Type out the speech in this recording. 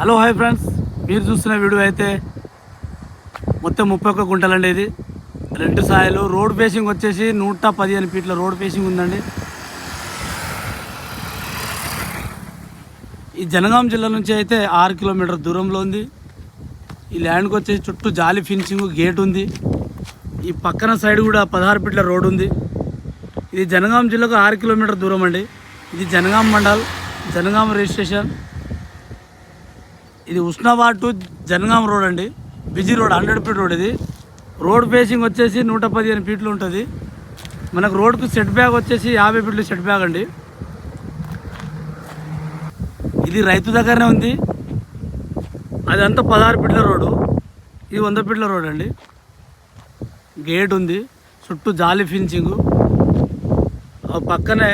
Hello hi friends. మీరు చూస్తున్న video అయితే మొత్తం ముప్పై ఒక్క గుంటలండి ఇది. రెండు సాయలు. రోడ్ ఫేసింగ్ వచ్చేసి నూట పదిహేను ఫీట్ల రోడ్ ఫేసింగ్ ఉందండి. ఈ జనగాం జిల్లా నుంచి అయితే ఆరు కిలోమీటర్ దూరంలో ఉంది. ఈ ల్యాండ్కి వచ్చేసి చుట్టూ జాలి ఫినిషింగ్ గేట్ ఉంది. ఈ పక్కన సైడ్ కూడా పదహారు ఫీట్ల రోడ్ ఉంది. ఇది జనగాం జిల్లాకు ఆరు కిలోమీటర్ దూరం అండి. ఇది జనగాం మండల్ జనగాం రిజిస్ట్రేషన్ ఇది ఉష్ణవాడ్ టు జనగాం రోడ్ అండి. Busy road hundred feet road ఇది. రోడ్ ఫేసింగ్ వచ్చేసి నూట పదిహేను ఫీట్లు ఉంటుంది. మనకు రోడ్కు సెట్ బ్యాగ్ వచ్చేసి యాభై ఫీట్లు సెట్ బ్యాగ్ అండి. ఇది రైతు దగ్గరనే ఉంది. అదంతా పదహారు ఫీట్ల రోడ్డు. ఇది వంద ఫీట్ల రోడ్ అండి. గేట్ ఉంది. చుట్టూ జాలి ఫినిషింగ్ ఆ పక్కనే